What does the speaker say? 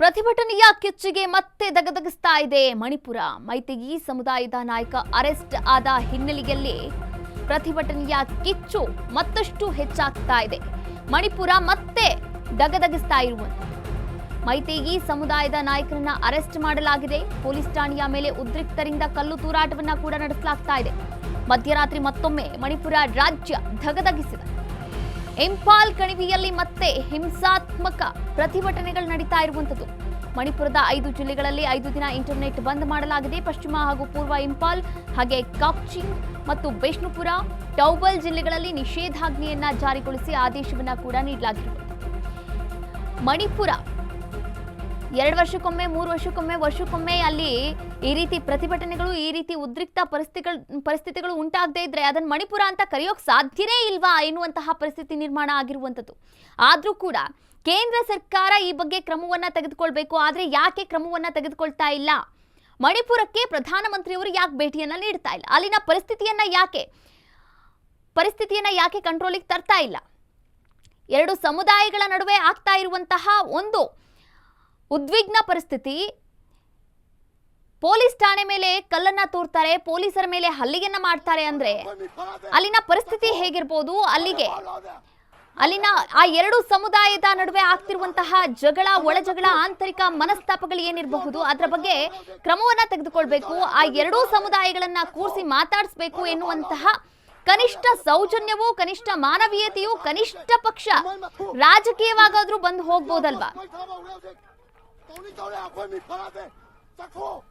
ಪ್ರತಿಭಟನೆಯ ಕಿಚ್ಚಿಗೆ ಮತ್ತೆ ದಗದಗಿಸ್ತಾ ಇದೆ ಮಣಿಪುರ. ಮೈತಿಗಿ ಸಮುದಾಯದ ನಾಯಕ ಅರೆಸ್ಟ್ ಆದ ಹಿನ್ನೆಲೆಯಲ್ಲಿ ಪ್ರತಿಭಟನೆಯ ಕಿಚ್ಚು ಮತ್ತಷ್ಟು ಹೆಚ್ಚಾಗ್ತಾ ಇದೆ. ಮಣಿಪುರ ಮತ್ತೆ ದಗದಗಿಸ್ತಾ ಇರುವಂತೆ. ಮೈತೇಗಿ ಸಮುದಾಯದ ನಾಯಕರನ್ನ ಅರೆಸ್ಟ್ ಮಾಡಲಾಗಿದೆ. ಪೊಲೀಸ್ ಠಾಣೆಯ ಮೇಲೆ ಉದ್ರಿಕ್ತರಿಂದ ಕಲ್ಲು ತೂರಾಟವನ್ನ ಕೂಡ ನಡೆಸಲಾಗ್ತಾ ಇದೆ. ಮಧ್ಯರಾತ್ರಿ ಮತ್ತೊಮ್ಮೆ ಮಣಿಪುರ ರಾಜ್ಯ ಧಗಧಗಿಸಿದೆ. ಇಂಫಾಲ್ ಕಣಿವೆಯಲ್ಲಿ ಮತ್ತೆ ಹಿಂಸಾತ್ಮಕ ಪ್ರತಿಭಟನೆಗಳು ನಡೀತಾ ಇರುವಂಥದ್ದು. ಮಣಿಪುರದ ಐದು ಜಿಲ್ಲೆಗಳಲ್ಲಿ ಐದು ದಿನ ಇಂಟರ್ನೆಟ್ ಬಂದ್ ಮಾಡಲಾಗಿದೆ. ಪಶ್ಚಿಮ ಹಾಗೂ ಪೂರ್ವ ಇಂಫಾಲ್, ಹಾಗೆ ಕಾಪ್ಚಿಂಗ್ ಮತ್ತು ಬಿಷ್ಣುಪುರ ಟೌಬಲ್ ಜಿಲ್ಲೆಗಳಲ್ಲಿ ನಿಷೇಧಾಜ್ಞೆಯನ್ನ ಜಾರಿಗೊಳಿಸಿ ಆದೇಶವನ್ನ ಕೂಡ ನೀಡಲಾಗಿದೆ ಮಣಿಪುರ ಎರಡು ವರ್ಷಕ್ಕೊಮ್ಮೆ, ಮೂರು ವರ್ಷಕ್ಕೊಮ್ಮೆ ವರ್ಷಕ್ಕೊಮ್ಮೆ ಅಲ್ಲಿ ಈ ರೀತಿ ಪ್ರತಿಭಟನೆಗಳು, ಈ ರೀತಿ ಉದ್ರಿಕ್ತ ಪರಿಸ್ಥಿತಿಗಳು ಪರಿಸ್ಥಿತಿಗಳು ಉಂಟಾಗದೇ ಇದ್ರೆ ಅದನ್ನು ಮಣಿಪುರ ಅಂತ ಕರೆಯೋಕೆ ಸಾಧ್ಯನೇ ಇಲ್ವಾ ಎನ್ನುವಂತಹ ಪರಿಸ್ಥಿತಿ ನಿರ್ಮಾಣ ಆಗಿರುವಂಥದ್ದು. ಆದರೂ ಕೂಡ ಕೇಂದ್ರ ಸರ್ಕಾರ ಈ ಬಗ್ಗೆ ಕ್ರಮವನ್ನು ತೆಗೆದುಕೊಳ್ಬೇಕು. ಆದರೆ ಯಾಕೆ ಕ್ರಮವನ್ನು ತೆಗೆದುಕೊಳ್ತಾ ಇಲ್ಲ? ಮಣಿಪುರಕ್ಕೆ ಪ್ರಧಾನಮಂತ್ರಿಯವರು ಯಾಕೆ ಭೇಟಿಯನ್ನು ನೀಡ್ತಾ ಇಲ್ಲ? ಅಲ್ಲಿನ ಪರಿಸ್ಥಿತಿಯನ್ನು ಯಾಕೆ ಪರಿಸ್ಥಿತಿಯನ್ನು ಯಾಕೆ ಕಂಟ್ರೋಲಿಗೆ ತರ್ತಾ ಇಲ್ಲ? ಎರಡು ಸಮುದಾಯಗಳ ನಡುವೆ ಆಗ್ತಾ ಇರುವಂತಹ ಒಂದು ಉದ್ವಿಗ್ನ ಪರಿಸ್ಥಿತಿ. ಪೊಲೀಸ್ ಠಾಣೆ ಮೇಲೆ ಕಲ್ಲನ್ನ ತೋರ್ತಾರೆ, ಪೊಲೀಸರ ಮೇಲೆ ಹಲ್ಲಿಗೆಯನ್ನ ಮಾಡ್ತಾರೆ ಅಂದ್ರೆ ಅಲ್ಲಿನ ಪರಿಸ್ಥಿತಿ ಹೇಗಿರ್ಬೋದು? ಅಲ್ಲಿಗೆ ಅಲ್ಲಿನ ಆ ಎರಡು ಸಮುದಾಯದ ನಡುವೆ ಆಗ್ತಿರುವಂತಹ ಜಗಳ, ಒಳ ಜಗಳ, ಆಂತರಿಕ ಮನಸ್ತಾಪಗಳು ಏನಿರಬಹುದು? ಅದರ ಬಗ್ಗೆ ಕ್ರಮವನ್ನ ತೆಗೆದುಕೊಳ್ಬೇಕು. ಆ ಎರಡೂ ಸಮುದಾಯಗಳನ್ನ ಕೂರಿಸಿ ಮಾತಾಡಿಸ್ಬೇಕು ಎನ್ನುವಂತಹ ಕನಿಷ್ಠ ಸೌಜನ್ಯವೂ, ಕನಿಷ್ಠ ಮಾನವೀಯತೆಯೂ, ಕನಿಷ್ಠ ಪಕ್ಷ ರಾಜಕೀಯವಾಗಾದ್ರೂ ಬಂದು ಹೋಗ್ಬೋದಲ್ವಾ? 到呢度咧，佢未翻嚟，佢未翻嚟，得货。